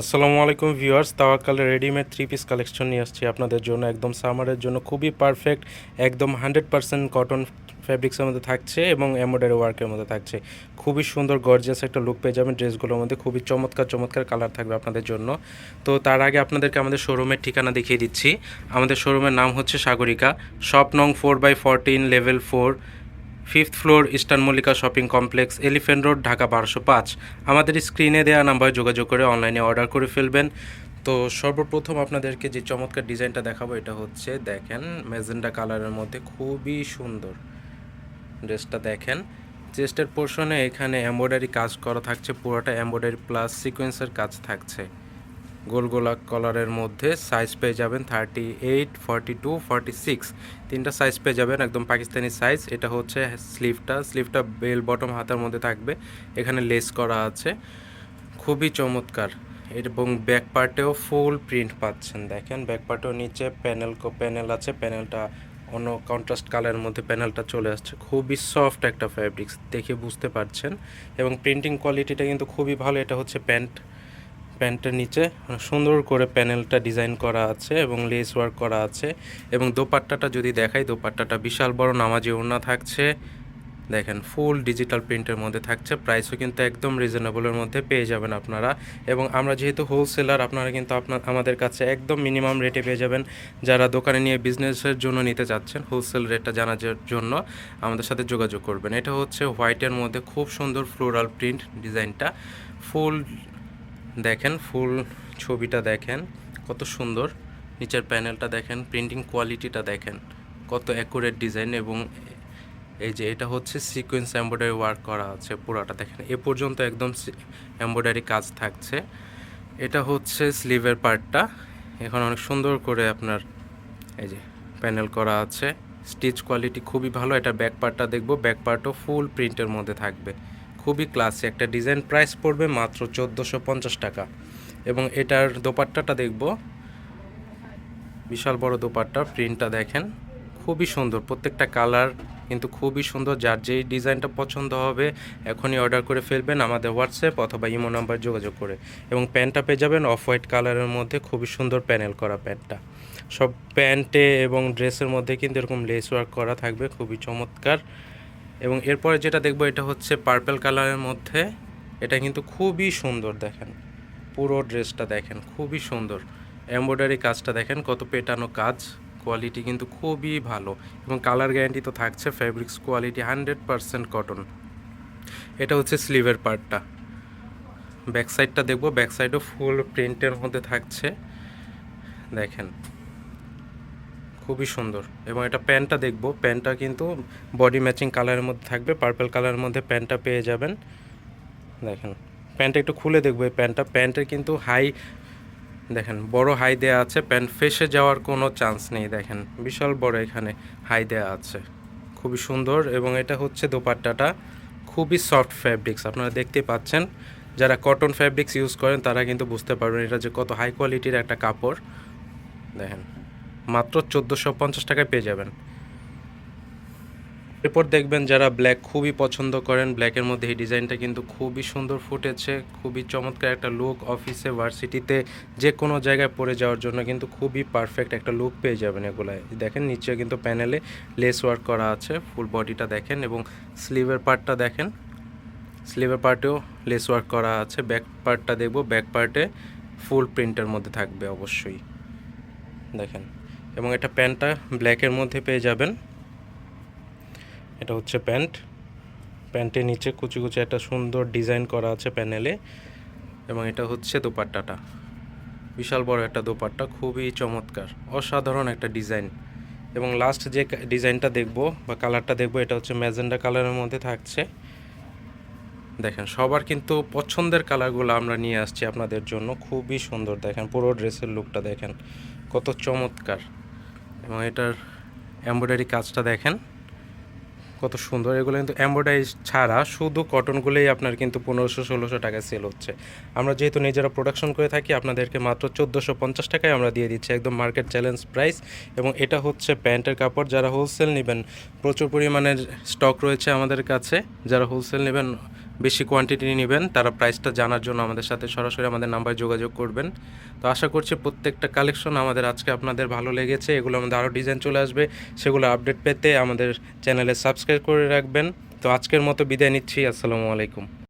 আসসালামু আলাইকুম ভিউয়ার্স, তাওয়াক্কালের রেডিমেড থ্রি পিস কালেকশন নিয়ে আসছি আপনাদের জন্য। একদম সামারের জন্য খুবই পারফেক্ট একদম হান্ড্রেড পার্সেন্ট কটন ফ্যাব্রিক্সের মধ্যে থাকছে এবং এমব্রয়ডারি ওয়ার্কের মধ্যে থাকছে। খুবই সুন্দর গর্জিয়াস একটা লুক পেয়ে যাবেন ড্রেসগুলোর মধ্যে। খুবই চমৎকার চমৎকার কালার থাকবে আপনাদের জন্য। তো তার আগে আপনাদেরকে আমাদের শোরুমের ঠিকানা দেখিয়ে দিচ্ছি। আমাদের শোরুমের নাম হচ্ছে সাগরিকা শপ নং four by fourteen level four fifth floor eastern Mallika shopping complex elephant road, Dhaka বারোশো পাঁচ। আমাদের স্ক্রিনে দেওয়া নাম্বারে যোগাযোগ করে অনলাইনে অর্ডার করে ফেলবেন। তো সর্বপ্রথম আপনাদেরকে যে চমৎকার ডিজাইনটা দেখাবো, এটা হচ্ছে দেখেন মেজেন্ডা কালারের মধ্যে খুবই সুন্দর ড্রেসটা দেখেন। চেস্টের পোর্শনে এখানে এমব্রয়ডারি কাজ করা থাকছে, পুরোটা এমব্রয়ডারি প্লাস সিকোয়েন্সের কাজ থাকছে। গোল গোলা কলারের মধ্যে সাইজ পেয়ে যাবেন thirty eight forty two forty six তিনটা সাইজ পেয়ে যাবেন, একদম পাকিস্তানি সাইজ এটা হচ্ছে স্লিভটা স্লিভটা বেল বটম হাতার মধ্যে থাকবে। এখানে লেস করা আছে। খুবই চমৎকার। এবং ব্যাক পার্টেও ফুল প্রিন্ট পাচ্ছেন। দেখেন ব্যাক পার্টেও নিচে প্যানেল প্যানেল আছে। প্যানেলটা অন্য কন্ট্রাস্ট কালারের মধ্যে প্যানেলটা চলে আসছে। খুবই সফট একটা ফ্যাব্রিক্স দেখে বুঝতে পারছেন। এবং প্রিন্টিং কোয়ালিটিটা কিন্তু খুবই ভালো। এটা হচ্ছে প্যান্ট। প্যান্টের নিচে সুন্দর করে প্যানেলটা ডিজাইন করা আছে এবং লেস ওয়ার্ক করা আছে এবং দোপাট্টাটা যদি দেখাই, দোপাট্টাটা বিশাল বড় নামাজি ওড়না থাকছে। দেখেন, ফুল ডিজিটাল প্রিন্টের মধ্যে থাকছে, প্রাইসও কিন্তু একদম রিজনেবলের মধ্যে পেয়ে যাবেন আপনারা। এবং আমরা যেহেতু হোলসেলার আপনারা কিন্তু আপনার আমাদের কাছে একদম মিনিমাম রেটে পেয়ে যাবেন। যারা দোকানে নিয়ে বিজনেসের জন্য নিতে চাচ্ছেন হোলসেল রেটটা জানার জন্য আমাদের সাথে যোগাযোগ করবেন। এটা হচ্ছে হোয়াইটের মধ্যে খুব সুন্দর ফ্লোরাল প্রিন্ট ডিজাইনটা ফুল দেখেন, ফুল ছবিটা দেখেন, কত সুন্দর। নিচের প্যানেলটা দেখেন, প্রিন্টিং কোয়ালিটিটা দেখেন, কত অ্যাকুরেট ডিজাইন এবং এই যে এটা হচ্ছে সিকোয়েন্স এমব্রয়ডারি ওয়ার্ক করা আছে পুরোটা। দেখেন, এ পর্যন্ত একদম এমব্রয়ডারি কাজ থাকছে। এটা হচ্ছে স্লিভের পার্টটা। এখন অনেক সুন্দর করে আপনার এই যে প্যানেল করা আছে। স্টিচ কোয়ালিটি খুবই ভালো। এটা ব্যাক পার্টটা দেখব। ব্যাক পার্টও ফুল প্রিন্টের মধ্যে থাকবে। খুবই ক্লাসি একটা ডিজাইন প্রাইস পড়বে মাত্র চোদ্দোশো পঞ্চাশ টাকা। এবং এটার দোপাট্টাটা দেখব। বিশাল বড় দোপাট্টা প্রিন্টটা দেখেন। খুবই সুন্দর, প্রত্যেকটা কালার কিন্তু খুবই সুন্দর। যার যেই ডিজাইনটা পছন্দ হবে, এখনই অর্ডার করে ফেলবেন আমাদের হোয়াটসঅ্যাপ অথবা ইমো নাম্বার যোগাযোগ করে। এবং প্যান্টটা পেয়ে যাবেন অফ হোয়াইট কালারের মধ্যে খুবই সুন্দর প্যানেল করা প্যান্টটা সব প্যান্টে এবং ড্রেসের মধ্যে কিন্তু এরকম লেস ওয়ার্ক করা থাকবে, খুবই চমৎকার। এবং এরপরে যেটা দেখব এটা হচ্ছে পার্পেল কালারের মধ্যে। এটা কিন্তু খুবই সুন্দর দেখেন। পুরো ড্রেসটা দেখেন, খুবই সুন্দর। এমব্রয়ডারি কাজটা দেখেন, কত পেটানো কাজ। কোয়ালিটি কিন্তু খুবই ভালো এবং কালার গ্যারান্টি তো থাকছে fabrics quality hundred percent cotton এটা হচ্ছে স্লিভের পার্টটা ব্যাক সাইডটা দেখব ব্যাক সাইডও ফুল প্রিন্টের মধ্যে থাকছে। দেখেন। খুবই সুন্দর এবং এটা প্যান্টটা দেখব। প্যান্টটা কিন্তু বডি ম্যাচিং কালারের মধ্যে থাকবে, পার্পল কালারের মধ্যে প্যান্টটা পেয়ে যাবেন। দেখেন, প্যান্টটা একটু খুলে দেখব এই প্যান্টটা। প্যান্টের কিন্তু হাই, দেখেন, বড় হাই দেওয়া আছে, প্যান্ট ফেসে যাওয়ার কোনো চান্স নেই, দেখেন, বিশাল বড় এখানে হাই দেওয়া আছে। খুবই সুন্দর এবং এটা হচ্ছে দোপাট্টাটা, খুবই সফট ফ্যাব্রিক্স, আপনারা দেখতে পাচ্ছেন। যারা কটন ফ্যাব্রিক্স ইউজ করেন, তারা কিন্তু বুঝতে পারবেন এটা যে কত হাই কোয়ালিটির একটা কাপড়। দেখেন মাত্র চোদ্দোশো পঞ্চাশ টাকায় পেয়ে যাবেন। এরপর দেখবেন যারা ব্ল্যাক খুবই পছন্দ করেন ব্ল্যাকের মধ্যে এই ডিজাইনটা কিন্তু খুবই সুন্দর ফুটেছে, খুবই চমৎকার একটা লুক অফিসে ভার্সিটিতে যে কোনো জায়গায় পরে যাওয়ার জন্য কিন্তু খুবই পারফেক্ট একটা লুক পেয়ে যাবেন এগুলায়। দেখেন নিচে কিন্তু প্যানেলে লেস ওয়ার্ক করা আছে ফুল বডিটা দেখেন এবং স্লিভের পার্টটা দেখেন। স্লিভের পার্টেও লেস ওয়ার্ক করা আছে ব্যাক পার্টটা দেখব ব্যাক পার্টে ফুল প্রিন্টের মধ্যে থাকবে অবশ্যই। দেখেন। এবং এটা প্যান্টটা ব্ল্যাকের মধ্যে পেয়ে যাবেন। এটা হচ্ছে প্যান্ট। প্যান্টের নিচে কুচি কুচি একটা সুন্দর ডিজাইন করা আছে প্যানেলে। এবং এটা হচ্ছে দোপাট্টাটা। বিশাল বড় একটা দোপাট্টা, খুবই চমৎকার, অসাধারণ একটা ডিজাইন। এবং লাস্ট যে ডিজাইনটা দেখব বা কালারটা দেখব, এটা হচ্ছে ম্যাজেন্ডা কালারের মধ্যে থাকছে। দেখেন, সবার কিন্তু পছন্দের কালারগুলো আমরা নিয়ে আসছি আপনাদের জন্য। খুবই সুন্দর, দেখেন, পুরো ড্রেসের লুকটা দেখেন, কত চমৎকার। এবং এটার এমব্রয়ডারি কাজটা দেখেন, কত সুন্দর। এগুলো কিন্তু এমব্রয়ডারি ছাড়া শুধু কটনগুলোই আপনার কিন্তু পনেরোশো, ষোলোশো টাকায় সেল হচ্ছে। আমরা যেহেতু নিজেরা প্রোডাকশন করে থাকি, আপনাদেরকে মাত্র চোদ্দোশো পঞ্চাশ টাকায় আমরা দিয়ে দিচ্ছি একদম মার্কেট চ্যালেঞ্জ প্রাইস এবং এটা হচ্ছে প্যান্টের কাপড়, যারা হোলসেল নেবেন, প্রচুর পরিমাণের স্টক রয়েছে আমাদের কাছে। যারা হোলসেল নেবেন বেশি কোয়ান্টিটি নেবেন, তারা প্রাইসটা জানার জন্য আমাদের সাথে সরাসরি আমাদের নাম্বারে যোগাযোগ করবেন। তো আশা করছি প্রত্যেকটা কালেকশন আমাদের আজকে আপনাদের ভালো লেগেছে, এগুলো আমাদের আরও ডিজাইন চলে আসবে, সেগুলো আপডেট পেতে আমাদের চ্যানেলে সাবস্ক্রাইব করে রাখবেন। তো আজকের মতো বিদায় নিচ্ছি, আসসালামু আলাইকুম।